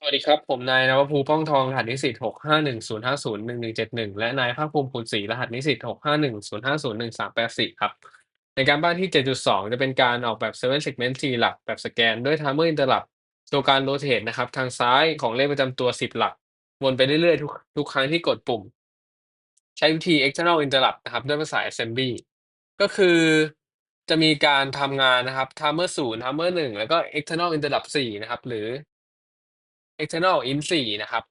สวัสดีครับ ผมนายนวภูมิป้องทอง รหัสนิสิต65105011171และนายภาคภูมิภูลศรีรหัสนิสิต65105011384ครับ ในการบ้านที่7.2จะเป็นการออกแบบ Seven Segment 4หลักแบบสแกนด้วย Timer Interrupt ตัวการ Rotate นะครับ ทางซ้ายของเลขประจำตัว10หลัก วนไปเรื่อยๆ ทุกทุกครั้งที่กดปุ่ม ใช้วิธี external interrupt นะครับ ด้วยภาษา assembly ก็คือจะมีการทำงานนะครับ timer 0 timer 1แล้วก็ external interrupt 4นะครับหรือ external int 4 นะครับ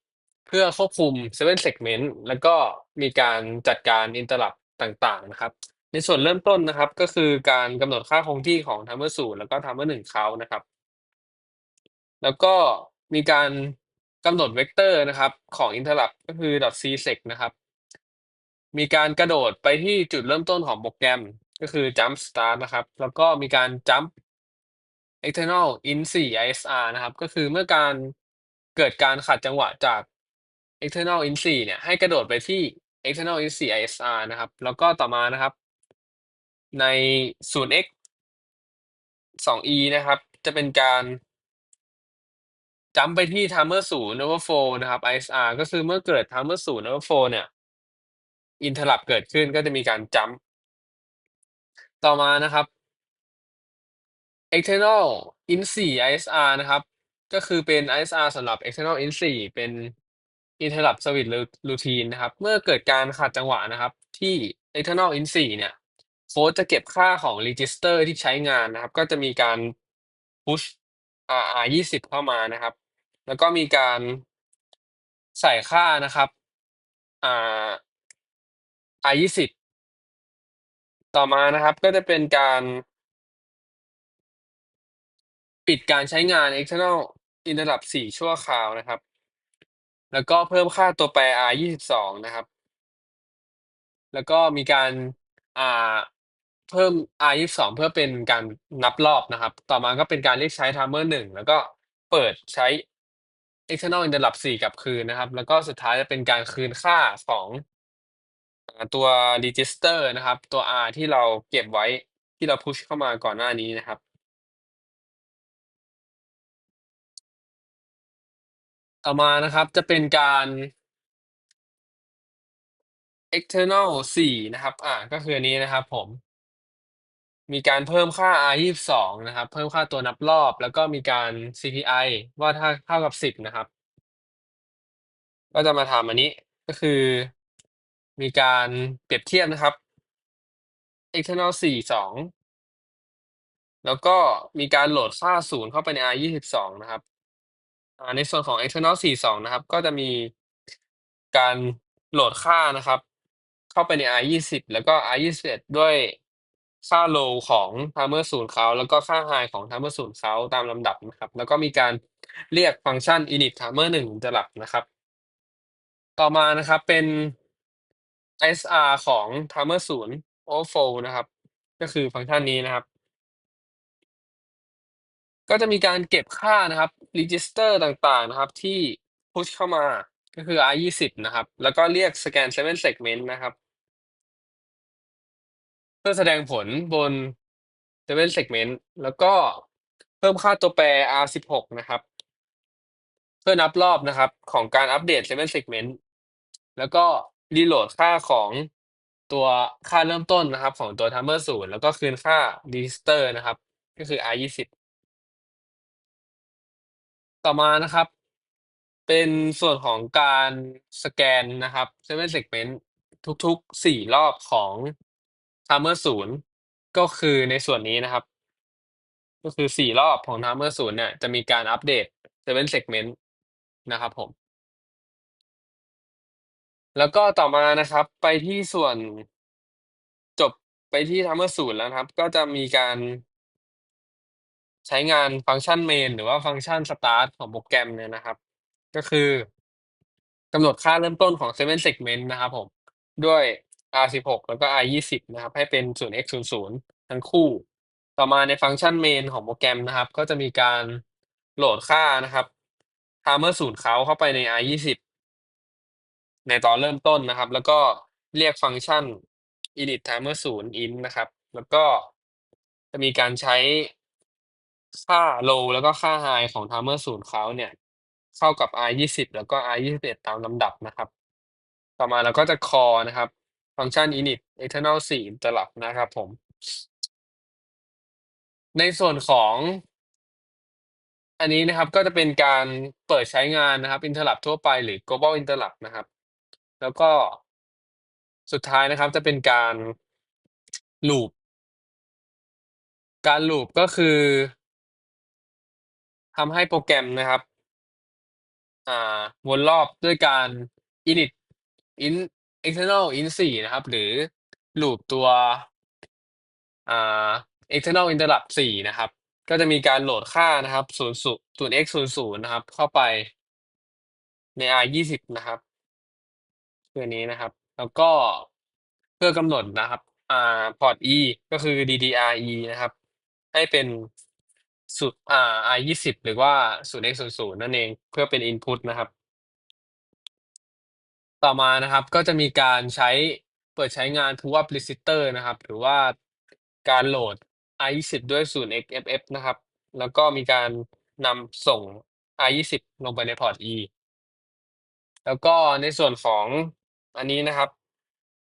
เพื่อควบคุม seven segment แล้วก็มีการจัดการ interrupt ต่างๆนะครับ ในส่วนเริ่มต้นนะครับ ก็คือการกำหนดค่าคงที่ของ timer 0แล้วก็ timer 1เขานะครับ แล้วก็มีการกำหนดเวกเตอร์นะครับของ interrupt ก็คือ .csec นะครับ มีการกระโดดไปที่จุดเริ่มต้นของโปรแกรมก็คือ jump start นะครับ แล้วก็มีการ jump external int 4 isr นะครับ ก็คือเมื่อการ เกิดการขัดจังหวะจาก external int 4เนี่ย ให้กระโดดไปที่ external int 4 isr นะครับ แล้วก็ต่อมานะครับ ใน 0x 2e นะครับ จะเป็นการจัมไปที่ timer 0 overflow นะครับ isr ก็คือเมื่อเกิด timer 0 overflow เนี่ย interrupt เกิดขึ้นก็จะมีการจัมต่อมานะครับ external int 4 isr นะครับ ก็คือเป็น isr สำหรับ external int 4เป็น interrupt service routine นะครับ เมื่อเกิดการขัดจังหวะนะครับ ที่ external int 4เนี่ยโค้ดจะเก็บค่าของ register ที่ใช้งานนะครับ ก็จะมีการ push rr 20เข้ามานะครับ แล้วก็มีการใส่ค่านะครับอ่า r 20ต่อมานะครับ ก็จะเป็นการปิดการใช้งาน external interrupt 4ชั่วคราวนะครับ แล้วก็เพิ่มค่าตัวแปร r 22นะครับ แล้วก็มีการอ่าเพิ่ม r 22เพื่อเป็นการนับรอบนะครับ ต่อมาก็เป็นการเรียกใช้ timer 1แล้วก็เปิดใช้ external interrupt 4กลับคืนนะครับ แล้วก็สุดท้ายจะเป็นการคืนค่าของตัว register นะครับ ตัว r ที่เราเก็บไว้ที่เรา push เข้ามาก่อนหน้านี้นะครับ ต่อมานะครับจะเป็นการ external 4 นะครับ อ่า ก็คืออันนี้นะครับผม มีการเพิ่มค่า r 22นะครับ เพิ่มค่าตัวนับรอบ แล้วก็มีการ CPI ว่าถ้าเท่ากับ 10 นะครับ ก็จะมาทำอันนี้ ก็คือ มีการเปรียบเทียบนะครับ external 4 2 แล้วก็มีการโหลดค่า0เข้าไปใน r 22นะครับ อ่าในส่วนของ external 4 2 นะครับ ก็จะมีการโหลดค่านะครับ เข้าไปใน r 20แล้วก็ r 21ด้วยค่า low ของ timer 0เขาแล้วก็ค่า high ของ timer 0เขาตามลำดับนะครับ แล้วก็มีการเรียกฟังก์ชัน init timer 1จะหลับนะครับ ต่อมานะครับเป็น SR ของ timer 0 overflow นะครับ ก็คือฟังก์ชันนี้นะครับ ก็จะมีการเก็บค่านะครับ register ต่างๆนะครับ ที่ push เข้ามาก็คือ r 20 นะครับ แล้วก็เรียก scan 7 segment นะครับ เพื่อแสดงผลบน7 segment แล้วก็เพิ่มค่าตัวแปร r 16 นะครับ เพื่อนับรอบนะครับของการอัปเดต7 segment แล้วก็รีโหลดค่าของตัวค่าเริ่มต้นนะครับ ของตัว timer 0แล้วก็คืนค่า register นะครับ ก็คือ r 20 ต่อมานะครับ เป็นส่วนของการสแกนนะครับ7 segment ทุกๆ4รอบของ timer 0ก็คือในส่วนนี้นะครับ ก็คือ4รอบของ timer 0เนี่ยจะมีการอัปเดต7 segment นะครับผม แล้วก็ต่อมานะครับ ไปที่ส่วนจบไปที่ timer 0แล้วนะครับ ก็จะมีการ ใช้งานฟังก์ชัน main หรือว่าฟังก์ชัน start ของโปรแกรมเนี่ยนะครับ ก็คือกำหนดค่าเริ่มต้นของ 7 segment นะครับผม ด้วย r 16 แล้วก็ r 20 นะครับ ให้เป็น 0x 00 ทั้งคู่ ต่อมาในฟังก์ชัน main ของโปรแกรมนะครับ ก็จะมีการโหลดค่านะครับ timer 0เขาเข้าไปใน r 20 ในตอนเริ่มต้นนะครับ แล้วก็เรียกฟังก์ชัน init timer 0 int นะครับ แล้วก็จะมีการใช้ ค่า low แล้วก็ค่า high ของ timer 0เขาเนี่ย เข้ากับ R20 แล้วก็ R21 ตามลำดับนะครับ ต่อมาเราก็จะ call นะครับฟังก์ชัน init external 4 interrupt นะครับผม ในส่วนของ อันนี้นะครับก็จะเป็นการเปิดใช้งานนะครับ interrupt ทั่วไปหรือ global interrupt นะครับ แล้วก็สุดท้ายนะครับจะเป็นการ loop การ loop ก็คือ ทำให้โปรแกรมนะครับ อ่า วนรอบด้วยการ init in external in 4นะครับ หรือ loop ตัวอ่า external interrupt 4นะครับ ก็จะมีการโหลดค่านะครับ00 x 0 0นะครับ เข้าไปใน R20 นะครับคืออันนี้นะครับ แล้วก็เพื่อกำหนดนะครับอ่าพอร์ต E ก็คือ DDRE นะครับ ให้เป็น สุอ่า R20 หรือว่า 0x00 นั่นเองเพื่อเป็น input นะครับ ต่อมานะครับก็จะมีการใช้เปิดใช้งาน PowerUp Register นะครับ หรือว่าการโหลด R20 ด้วย 0xFF นะครับ แล้วก็มีการนำส่ง R20 ลงไปในพอร์ต E แล้วก็ในส่วนของอันนี้นะครับ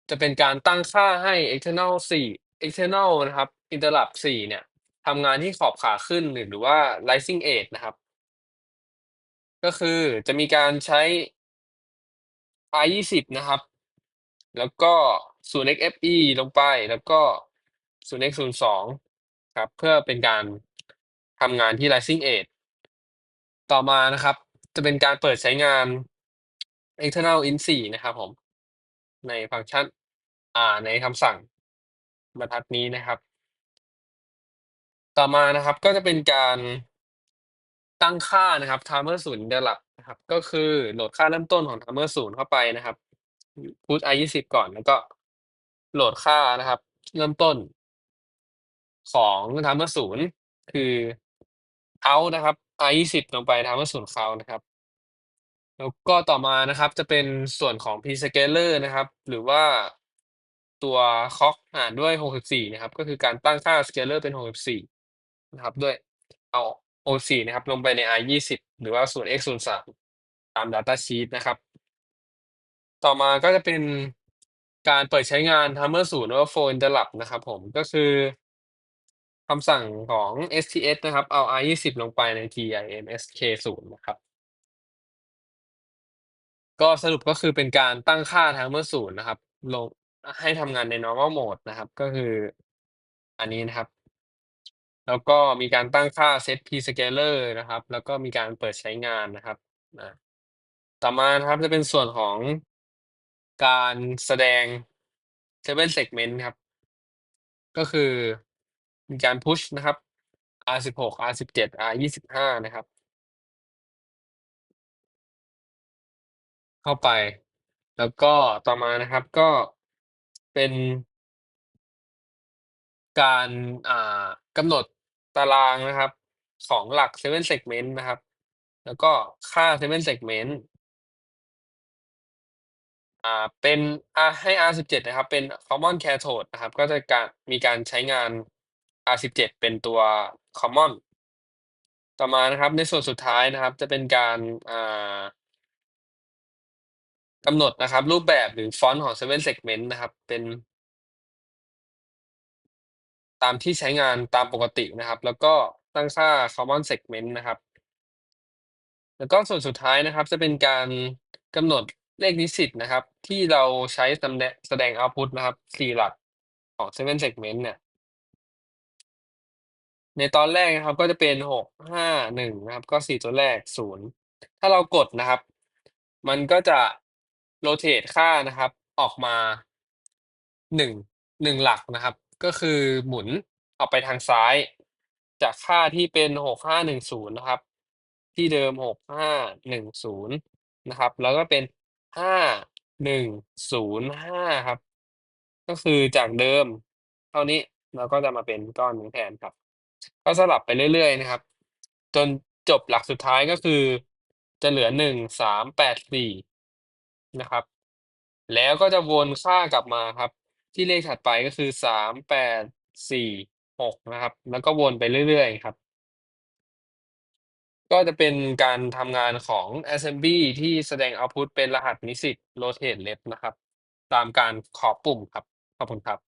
จะเป็นการตั้งค่าให้ external 4 external นะครับ interrupt 4เนี่ย ทำงานที่ขอบขาขึ้น หรือว่า rising edge นะครับ ก็คือจะมีการใช้ R20 นะครับ แล้วก็ 0xFE ลงไป แล้วก็ 0x02 ครับ เพื่อเป็นการทำงานที่ rising edge ต่อมานะครับ จะเป็นการเปิดใช้งาน external int 4นะครับผม ในฟังก์ชันอ่าในคำสั่งบรรทัดนี้นะครับ ต่อมานะครับก็จะเป็นการตั้งค่านะครับ timer 0 interrupt นะครับ ก็คือโหลดค่าเริ่มต้นของ timer 0เข้าไปนะครับ put R20 ก่อนแล้วก็โหลดค่านะครับ เริ่มต้น ของ timer 0คือ out นะครับ R20 ลงไป timer 0 count นะครับ แล้วก็ต่อมานะครับจะเป็นส่วนของ p scaler นะครับ หรือว่าตัว clock หารด้วย 64 นะครับ ก็คือการตั้งค่า scaler เป็น 64 นะครับด้วยเอา64นะครับ ลงไปใน R20 หรือว่า 0x03 ตาม data sheet นะครับ ต่อมาก็จะเป็นการเปิดใช้งาน timer 0หรือว่า flow interrupt นะครับผมก็คือคำสั่งของ sts นะครับ เอา R20 ลงไปใน timsk0 นะครับ ก็สรุปก็คือเป็นการตั้งค่า timer 0นะครับ ลงให้ทำงานใน normal mode นะครับ ก็คืออันนี้นะครับ แล้วก็มีการตั้งค่า set pscaler นะครับ แล้วก็มีการเปิดใช้งานนะครับอาต่อมานะครับจะเป็นส่วนของการแสดง7 segment ครับ ก็คือมีการ push นะครับ R16 R17 R25 นะครับ เข้าไป แล้วก็ต่อมานะครับก็เป็นการอ่ากำหนด ตารางนะครับ ของหลัก7 segment นะครับ แล้วก็ค่า7 segment อ่าเป็น R ให้ R17 นะครับ เป็น common cathode นะครับ ก็จะการมีการใช้งาน R17 เป็นตัว common ต่อมานะครับ ในส่วนสุดท้ายนะครับ จะเป็นการอ่ากำหนดนะครับ รูปแบบหรือฟอนต์ของ7 segment นะครับ เป็น ตามที่ใช้งานตามปกตินะครับ แล้วก็ตั้งค่า common segment นะครับ แล้วก็ส่วนสุดท้ายนะครับ จะเป็นการกำหนดเลขนิสิตนะครับ ที่เราใช้สำแดแสดงเอาต์พุตนะครับ4หลักของ7 segment เนี่ย ในตอนแรกนะครับก็จะเป็น6 5 1นะครับ ก็4ตัวแรก0ถ้าเรากดนะครับ มันก็จะ rotate ค่านะครับ ออกมา1 1หลักนะครับ ก็คือหมุนออกไปทางซ้าย จากค่าที่เป็น6 5 1 0นะครับ ที่เดิม6 5 1 0นะครับ แล้วก็เป็น5 1 0 5ครับ ก็คือจากเดิม เท่านี้เราก็จะมาเป็นก้อนนี้แทนครับ ก็สลับไปเรื่อย ๆ นะครับ จนจบหลักสุดท้ายก็คือ จะเหลือ1 3 8 4นะครับ แล้วก็จะวนค่ากลับมาครับ ที่เลขถัดไปก็คือสามแปดสี่หกนะครับ แล้วก็วนไปเรื่อยๆครับ ก็จะเป็นการทำงานของ Assembly ที่แสดงเอาต์พุตเป็นรหัสนิสิต Rotate Left นะครับ ตามการขอบปุ่มครับ ขอบคุณครับ